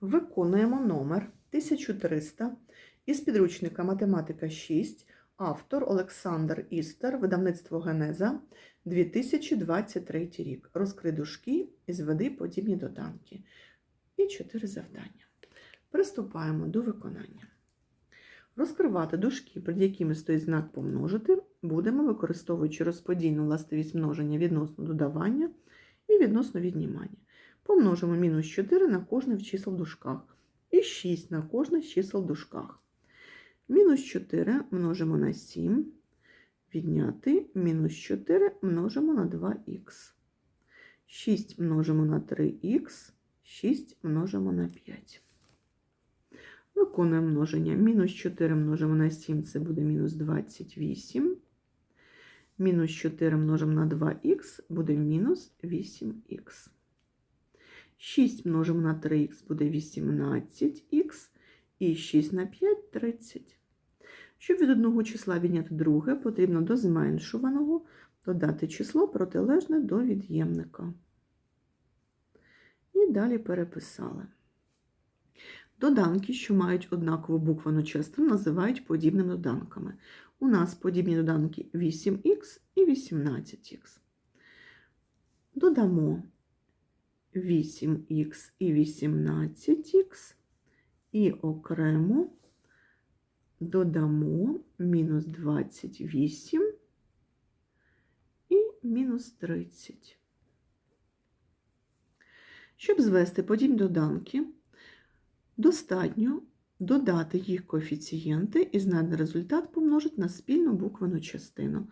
Виконуємо номер 1300 із підручника Математика 6, автор Олександр Істер, видавництво Генеза, 2023 рік. Розкрий дужки і зведи подібні доданки. І чотири завдання. Приступаємо до виконання. Розкривати дужки, перед якими стоїть знак помножити, будемо, використовуючи розподільну властивість множення відносно додавання і відносно віднімання. Помножимо мінус 4 на кожне в чисел в дужках і 6 на кожне з чисел в дужках. Мінус 4 множимо на 7, відняти мінус 4 множимо на 2х. 6 множимо на 3х, 6 множимо на 5. Виконуємо множення. Мінус 4 множимо на 7, це буде мінус 28. Мінус 4 множимо на 2х, буде мінус 8х. 6 множимо на 3х буде 18х, і 6 на 5 30. Щоб від одного числа відняти друге, потрібно до зменшуваного додати число протилежне до від'ємника. І далі переписали. Доданки, що мають однакову буквену частину, називають подібними доданками. У нас подібні доданки 8х і 18х. Додамо 8х і 18х, і окремо додамо мінус 28 і мінус 30. Щоб звести подібні доданки, достатньо додати їх коефіцієнти і знайдений результат помножити на спільну буквену частину.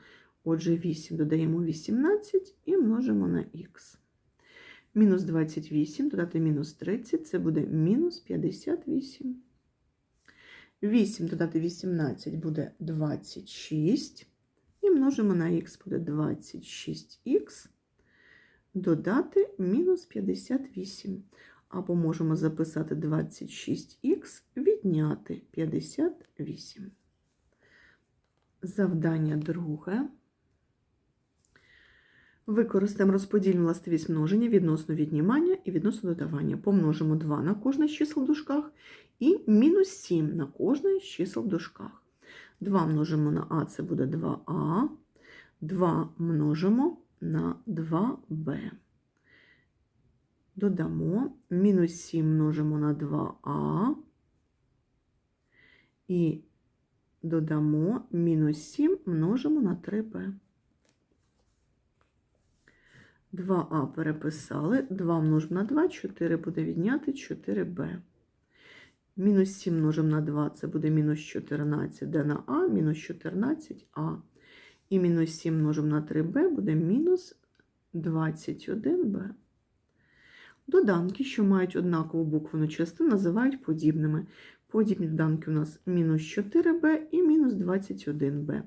Отже, 8 додаємо 18 і множимо на х. Мінус 28 додати мінус 30 це буде мінус 58. 8 додати 18 буде 26. І множимо на х буде 26х. Додати мінус 58. Або можемо записати 26х, відняти 58. Завдання друге. Використаємо розподільну властивість множення відносно віднімання і відносно додавання. Помножимо 2 на кожне з чисел в дужках і мінус 7 на кожне з чисел в дужках. 2 множимо на а, це буде 2а. 2 множимо на 2b. Додамо мінус 7 множимо на 2а. І додамо мінус 7 множимо на 3b. 2а переписали, 2 множимо на 2, 4 буде відняти 4b. Мінус 7 множимо на 2, це буде мінус 14, де на а, мінус 14а. І мінус 7 множимо на 3b буде мінус 21b. Доданки, що мають однакову буквену частину, називають подібними. Подібні доданки у нас мінус 4b і мінус 21b.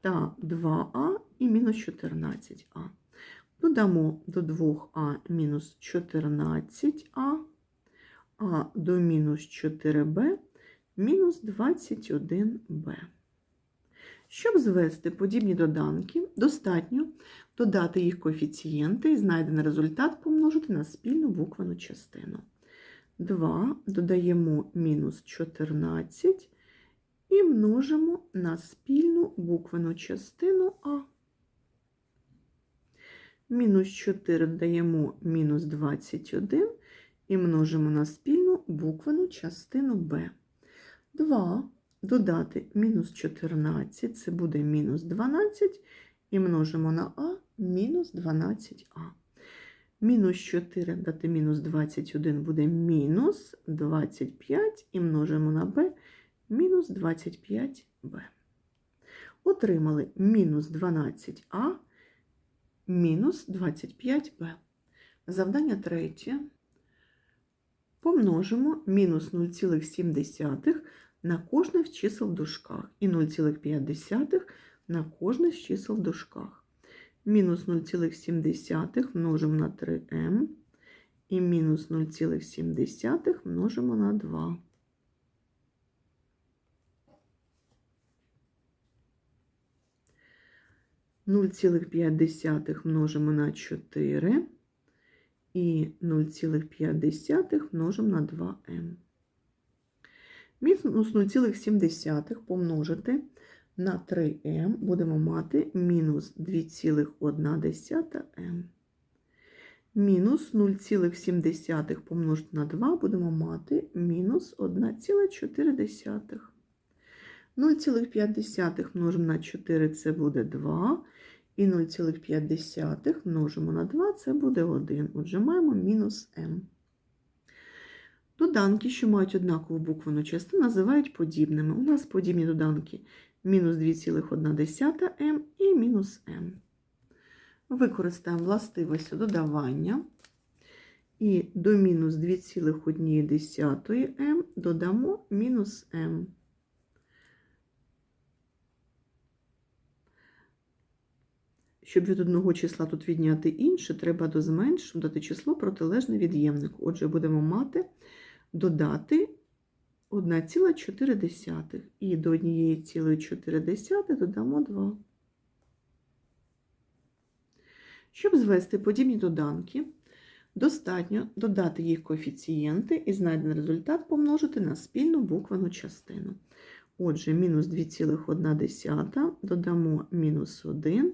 Та 2а і мінус 14а. Додамо до 2а мінус 14а, а до мінус 4b мінус 21b. Щоб звести подібні доданки, достатньо додати їх коефіцієнти і знайдений результат помножити на спільну буквену частину. 2 додаємо мінус 14 і множимо на спільну буквену частину А. Мінус 4 додаємо мінус 21 і множимо на спільну буквену частину Б. 2 додати мінус 14, це буде мінус 12, і множимо на А мінус 12а. Мінус 4 додати мінус 21 буде мінус 25, і множимо на Б мінус 25Б. Отримали мінус 12а мінус 25b. Завдання третє. Помножимо мінус 0,7 на кожне з чисел в дужках і 0,5 на кожне з чисел в дужках. Мінус 0,7 множимо на 3m і мінус 0,7 множимо на 2. 0,5 множимо на 4 І 0,5 множимо на 2m. Мінус 0,7 помножити на 3m будемо мати мінус 2,1m. Мінус 0,7 помножити на 2 будемо мати мінус 1,4. 0,5 множимо на 4 це буде 2. І 0,5 множимо на 2 це буде 1. Отже, маємо мінус m. Доданки, що мають однакову буквену частину, називають подібними. У нас подібні доданки мінус 2,1m і мінус m. Використаємо властивості додавання. І до мінус 2,1m додамо мінус m. Щоб від одного числа тут відняти інше, треба до зменшення додати число протилежне від'ємнику. Отже, будемо мати додати 1,4 і до 1,4 додамо 2. Щоб звести подібні доданки, достатньо додати їх коефіцієнти і знайдений результат помножити на спільну буквену частину. Отже, мінус 2,1 додамо мінус 1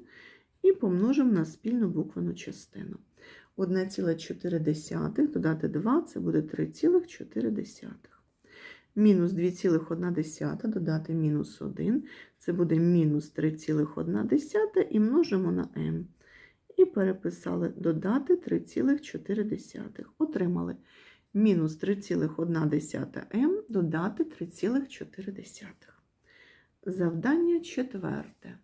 і помножимо на спільну буквену частину. 1,4 додати 2 це буде 3,4. Мінус 2,1 додати мінус 1 це буде мінус 3,1 і множимо на m. І переписали додати 3,4. Отримали мінус 3,1m додати 3,4. Завдання четверте.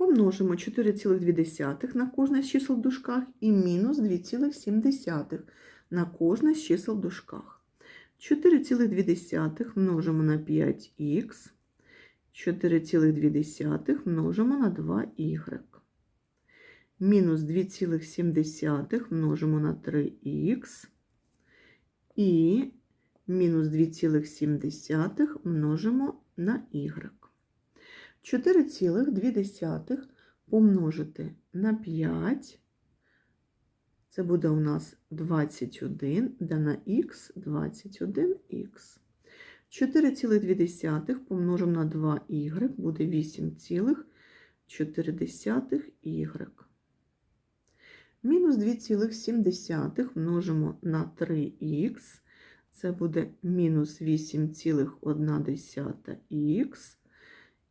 Помножимо 4,2 на кожне з чисел в дужках і мінус 2,7 на кожне з чисел в дужках. 4,2 множимо на 5х, 4,2 множимо на 2y. Мінус 2,7 множимо на 3х і мінус 2,7 множимо на y. 4,2 помножити на 5, це буде у нас 21, де на х 21х. 4,2 помножимо на 2y, буде 8,4y. Мінус 2,7 множимо на 3х, це буде мінус 8,1х.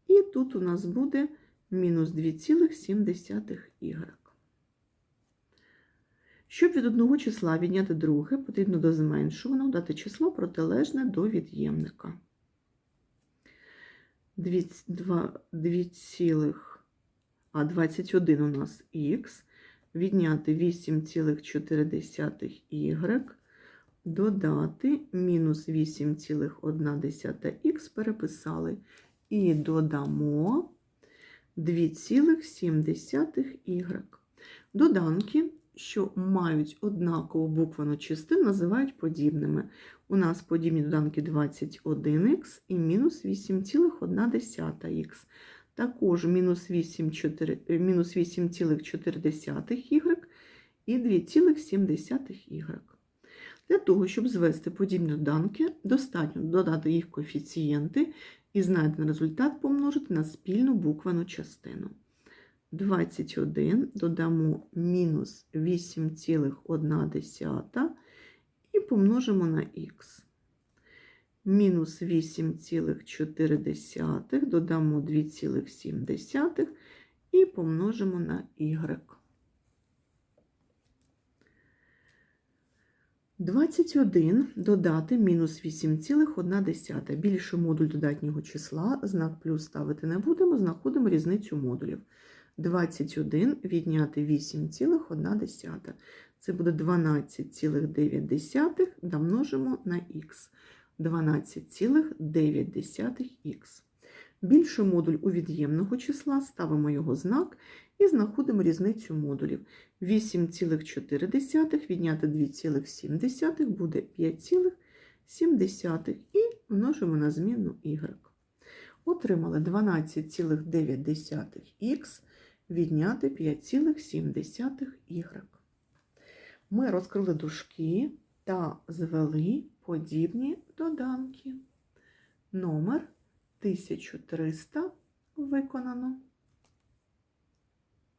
І тут у нас буде мінус 2,7y. Щоб від одного числа відняти друге, потрібно до зменшуваного дати число протилежне до від'ємника. 2, 2, а 21 у нас х, відняти 8,4y, додати мінус 8,1х переписали і додамо 2,7y. Доданки, що мають однакову буквену частину, називають подібними. У нас подібні доданки 21х і мінус 8,1х. Також мінус 8,4y і 2,7y. Для того, щоб звести подібні доданки, достатньо додати їх коефіцієнти і знайдений результат помножити на спільну буквену частину. 21 додамо мінус 8,1 і помножимо на х. Мінус 8,4 додамо 2,7 і помножимо на y. 21 додати мінус 8,1. Більше модуль додатнього числа, знак плюс ставити не будемо, знаходимо різницю модулів. 21 відняти 8,1. Це буде 12,9 домножимо на х. 12,9х. Більше модуль у від'ємного числа, ставимо його знак і знаходимо різницю модулів. 8,4 відняти 2,7 буде 5,7 і множимо на змінну y. Отримали 12,9х відняти 5,7 y. Ми розкрили дужки та звели подібні доданки. Номер 1300 виконано.